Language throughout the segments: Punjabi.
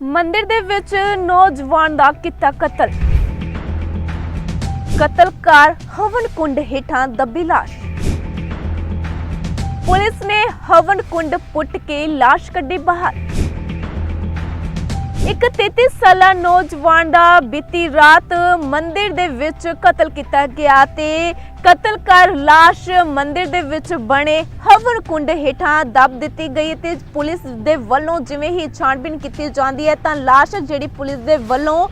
ਮੰਦਿਰ ਦੇ ਵਿੱਚ ਨੌਜਵਾਨ ਦਾ ਕੀਤਾ ਕਤਲ। ਕਤਲਕਾਰ ਹਵਨ ਕੁੰਡ ਹੇਠਾਂ ਦੱਬੀ ਲਾਸ਼। ਪੁਲਿਸ ਨੇ ਹਵਨ ਕੁੰਡ ਪੁੱਟ ਕੇ ਲਾਸ਼ ਕੱਢੀ ਬਾਹਰ। ਇੱਕ 33 ਸਾਲਾ ਨੌਜਵਾਨ ਦਾ ਬੀਤੀ ਰਾਤ ਮੰਦਿਰ ਦੇ ਵਿੱਚ ਕਤਲ ਕੀਤਾ ਗਿਆ ਤੇ ਕਤਲ ਕਰ ਲਾਸ਼ ਮੰਦਿਰ ਦੇ ਵਿੱਚ ਬਣੇ ਹਵਨ ਕੁੰਡ ਹੇਠਾਂ ਦੱਬ ਦਿੱਤੀ ਗਈ ਤੇ ਪੁਲਿਸ ਦੇ ਵੱਲੋਂ ਜਿਵੇਂ ਹੀ ਛਾਣਬੀਣ ਕੀਤੀ ਜਾਂਦੀ ਹੈ ਤਾਂ ਲਾਸ਼ ਜਿਹੜੀ ਪੁਲਿਸ ਦੇ ਵੱਲੋਂ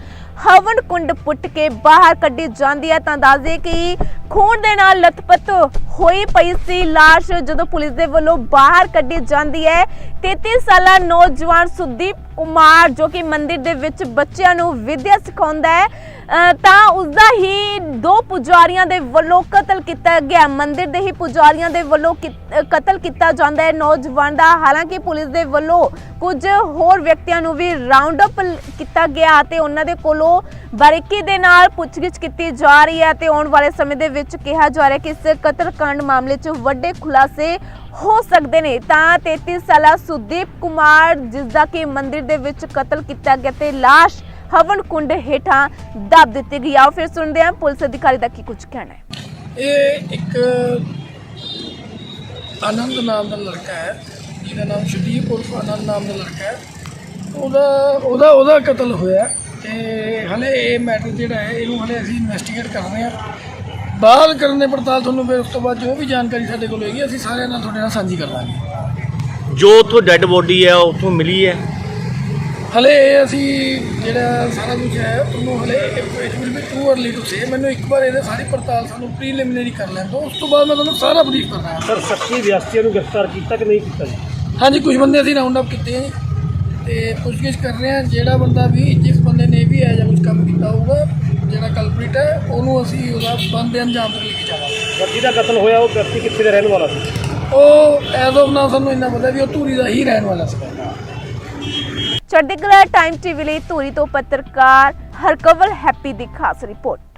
ਹਵਨ ਕੁੰਡ ਪੁੱਟ ਕੇ ਬਾਹਰ ਕੱਢੀ ਜਾਂਦੀ ਹੈ ਤਾਂ ਦੱਸਦੇ ਕਿ ਖੂਨ ਦੇ ਨਾਲ ਲਥਪਥ ਹੋਈ ਪਈ ਸੀ ਲਾਸ਼ ਜਦੋਂ ਪੁਲਿਸ ਦੇ ਵੱਲੋਂ ਬਾਹਰ ਕੱਢੀ ਜਾਂਦੀ ਹੈ। 33 ਸਾਲਾ ਨੌਜਵਾਨ ਸੁਦੀਪ ਕੁਮਾਰ, ਜੋ ਕਿ ਮੰਦਿਰ ਦੇ ਵਿੱਚ ਬੱਚਿਆਂ ਨੂੰ ਵਿਦਿਆ ਸਿਖਾਉਂਦਾ ਹੈ, ਅਹ ਤਾਂ ਉਸਦਾ ਹੀ ਦੋ ਪੁਜਾਰੀਆਂ ਦੇ ਵੱਲੋਂ ਕਤਲ ਕੀਤਾ ਗਿਆ। ਮੰਦਿਰ ਦੇ ਹੀ ਪੁਜਾਰੀਆਂ ਦੇ ਵੱਲੋਂ ਕਤਲ ਕੀਤਾ ਜਾਂਦਾ ਹੈ ਨੌਜਵਾਨ ਦਾ। ਹਾਲਾਂਕਿ ਪੁਲਿਸ ਦੇ ਵੱਲੋਂ ਕੁਝ ਹੋਰ ਵਿਅਕਤੀਆਂ ਨੂੰ ਵੀ ਰਾਉਂਡ ਅਪ ਕੀਤਾ ਗਿਆ ਤੇ ਉਹਨਾਂ ਦੇ ਕੋਲੋਂ ਬਾਰੀਕੀ ਦੇ ਨਾਲ ਪੁੱਛਗਿੱਛ ਕੀਤੀ ਜਾ ਰਹੀ ਹੈ ਤੇ ਆਉਣ ਵਾਲੇ ਸਮੇਂ ਦੇ ਵਿੱਚ ਕਿਹਾ ਜਾ ਰਿਹਾ ਕਿ ਇਸ ਕਤਲकांड ਮਾਮਲੇ 'ਚ ਵੱਡੇ ਖੁਲਾਸੇ ਹੋ ਸਕਦੇ ਨੇ। ਤਾਂ 33 ਸਾਲਾ ਸੁਦੀਪ ਕੁਮਾਰ ਜਿਸ ਦਾ ਕਿ ਮੰਦਿਰ ਦੇ ਵਿੱਚ ਕਤਲ ਕੀਤਾ ਗਿਆ ਤੇ ਲਾਸ਼ ਹਵਨ ਕੁੰਡ ਹੇਠਾਂ ਦੱਬ ਦਿੱਤੀ ਗਈ। ਆਓ ਫਿਰ ਸੁਣਦੇ ਹਾਂ, ਪੁਲਿਸ ਅਧਿਕਾਰੀ ਦਾ ਕੀ ਕੁਝ ਕਹਿਣਾ ਹੈ। ਇਹ ਇੱਕ ਆਨੰਦ ਨਾਮ ਦਾ ਲੜਕਾ ਹੈ, ਜਿਹਦਾ ਨਾਮ ਸ਼ਦੀਪ ਉਰਫ ਆਨੰਦ ਨਾਮ ਦਾ ਲੜਕਾ ਹੈ। ਉਹਦਾ ਉਹਦਾ ਉਹਦਾ ਕਤਲ ਹੋਇਆ ਤੇ ਹਲੇ ਇਹ ਮੈਟਰ ਜਿਹੜਾ ਹੈ ਇਹਨੂੰ ਹਲੇ ਅਸੀਂ ਇਨਵੈਸਟੀਗੇਟ ਕਰ ਰਹੇ ਹਾਂ। ਬਾਅਦ ਕਰਨ ਦੇ ਪੜਤਾਲ ਤੁਹਾਨੂੰ ਫਿਰ ਉਸ ਤੋਂ ਬਾਅਦ ਜੋ ਵੀ ਜਾਣਕਾਰੀ ਸਾਡੇ ਕੋਲ ਹੋਏਗੀ ਅਸੀਂ ਸਾਰਿਆਂ ਨਾਲ ਤੁਹਾਡੇ ਨਾਲ ਸਾਂਝੀ ਕਰ ਦਾਂਗੇ ਜੋ ਉੱਥੋਂ ਡੈੱਡ ਬੋਡੀ ਹੈ ਉਹ ਉੱਥੋਂ ਮਿਲੀ ਹੈ? ਹਲੇ ਇਹ ਅਸੀਂ ਜਿਹੜਾ ਸਾਰਾ ਕੁਝ ਹੈ ਉਹਨੂੰ ਹਲੇ it will be too early to say ਮੈਨੂੰ ਇੱਕ ਵਾਰ ਇਹਦੇ ਸਾਰੀ ਪੜਤਾਲ ਸਾਨੂੰ ਪ੍ਰੀਲਿਮਿਨਰੀ ਕਰ ਲੈਣ ਦਿਓ ਉਸ ਤੋਂ ਬਾਅਦ ਮੈਂ ਤੁਹਾਨੂੰ ਸਾਰਾ ਬਰੀਫ ਕਰਦਾ ਸਰ ਸੱਚੀ ਵਿਅਕਤੀਆਂ ਨੂੰ ਗ੍ਰਿਫਤਾਰ ਕੀਤਾ ਕਿ ਨਹੀਂ ਕੀਤਾ ਜੀ? ਹਾਂਜੀ ਕੁਝ ਬੰਦੇ ਅਸੀਂ ਰਾਉਂਡ ਅਪ ਕੀਤੇ ਆ ਜੀ। ਤੇ ਪੁੱਛਗਿੱਛ ਕਰ ਰਹੇ ਹਾਂ ਜਿਹੜਾ ਬੰਦਾ ਵੀ ਜਿਸ ਬੰਦੇ ਨੇ ਵੀ ਇਹ ਜਿਹਾ ਕੁਝ ਕੰਮ ਕੀਤਾ ਹੋਊਗਾ ਜਿਹੜਾ ਕਲਪ੍ਰੀਟ ਹੈ ਉਹਨੂੰ ਅਸੀਂ ਉਹਦਾ ਬੰਦੇ ਅੰਜਾਮ ਤੱਕ ਲੈ ਕੇ ਜਾਵਾਂਗੇ ਜਿਹਦਾ ਕਤਲ ਹੋਇਆ ਉਹ ਵਿਅਕਤੀ ਕਿੱਥੇ ਦਾ ਰਹਿਣ ਵਾਲਾ ਸੀ? ਉਹ ਐਜ਼ ਆਫ ਨਾਓ ਸਾਨੂੰ ਇੰਨਾ ਪਤਾ ਵੀ ਉਹ ਧੂਰੀ ਦਾ ਹੀ ਰਹਿਣ ਵਾਲਾ ਸੀ ਚੜ੍ਹਦੀ ਕਲਾ ਟਾਈਮ ਟੀਵੀ ਲਈ ਧੂਰੀ ਤੋਂ ਪੱਤਰਕਾਰ ਹਰਕਵਲ ਹੈਪੀ ਦੀ ਖਾਸ ਰਿਪੋਰਟ।